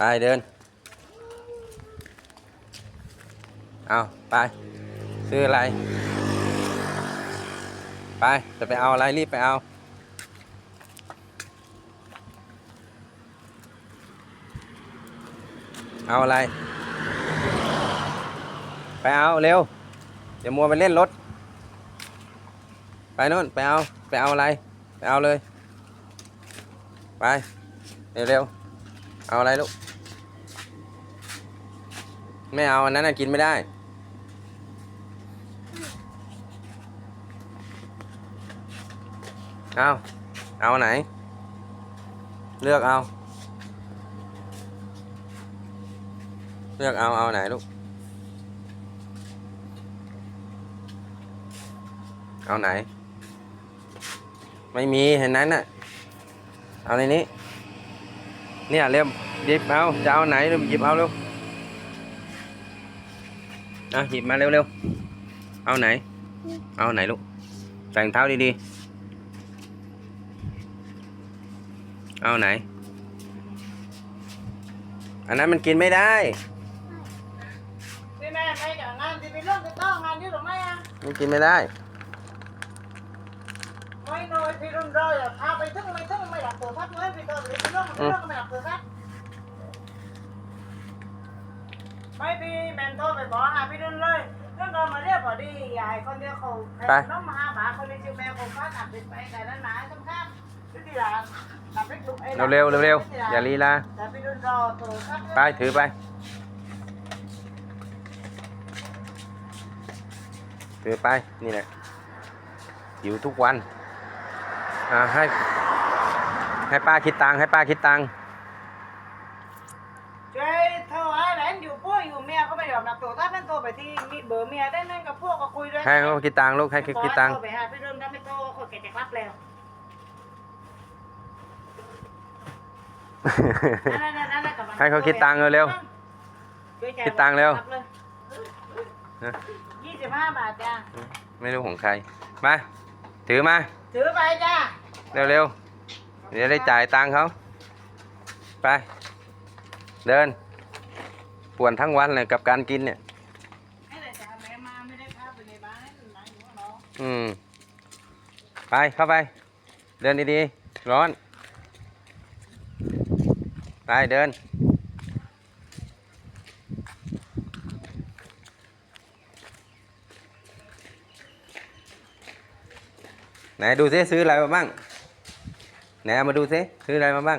ไปเดิน เอาไป ซื้ออะไร ไป จะไปเอาอะไรรีบไปเอา เอาอะไร ไปเอาเร็วอย่ามัวไปเล่นรถ ไปนู่นไปเอา ไปเอาอะไร ไปเอาเลย ไป เร็วๆเอาอะไรลูก ไม่เอาอันนั้นน่ะกินไม่ได้ เอาเอาไหน เลือกเอา เลือกเอาเอาไหนลูก เอาไหน ไม่มีเห็นนั้นน่ะ เอาในนี้ เนี่ยเร็วหยิบเอา จะเอาไหนเร็วหยิบเอาเร็ว อะหยิบมาเร็วๆ เอาไหน เอาไหนลูกใส่รองเท้าดีๆ เอาไหน อันนั้นมันกินไม่ได้พี่แม่ไม่จากงานที่ไปเรื่องติดต่องานอยู่หรือไม่อะมันกินไม่ได้ ไม่น้อยพี่รุ่นเราอย่าพาไปทึ่งไม่ทึ่งไม่หลับตัวพัดเลยพี่ตัวไปเรื่องไปเรื่องไม่หลับตัวพัด ไม่พี่แมนโทรไปบอกหาพี่รุ่นเลยเรื่องก็มาเรียกพอดียายคนเดียวเขาน้องมาหาบาคนนี้ชื่อแมวเขาฟ้าตัดไปแต่นั้นหมายสำคัญที่หลังตัดไปถูกเร็วๆเร็วๆอย่าลีลาแต่พี่รุ่นรอตัวครับไปถือไป ถือไปนี่แหละอยู่ทุกวันอ่าให้ให้ป้าคิดตังค์ให้ป้าคิดตังค์ช่วยโทรหาแหลน อยู่พวกอยู่เมียก็ไม่ยอมรับโทรถ้าเป็นโทรไปที่มีเบอร์เมียได้นั่นกับพวกก็คุยด้วยให้เขาคิดตังค์ลูกให้เขาคิดตังค์โทรไปหาพี่รุ่นถ้าไม่โทรคนแกจะรับแล้วนั่นๆๆๆกำลัให้เขาคิดตังค์เร็วคิดตังค์เร็วนะยี่สิบห้าบาทจ้าไม่รู้ของใคร มา ถือมา ถือไปจ้าเร็วๆเดี๋ยวได้จ่ายตังค์เขาไป เดิน ป่วนทั้งวันเลยกับการกินเนี่ยให้แต่จ้าแม่มาไม่ได้พาไปในบ้านให้หลานอยู่ข้างนอกอืมไปเข้าไป เดินดีๆ ร้อน ไปเดิน ไหนดูซิซื้ออะไรมาบ้าง ไหนเอามาดูซิซื้ออะไรมาบ้าง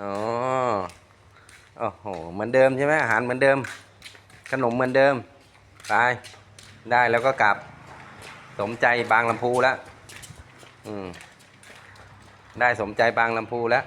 อ๋อ โอ้โห เหมือนเดิมใช่ไหมอาหารเหมือนเดิม ขนมเหมือนเดิม ไป ได้แล้วก็กลับ สมใจบางลำพูแล้ว อืม ได้สมใจบางลำพูแล้ว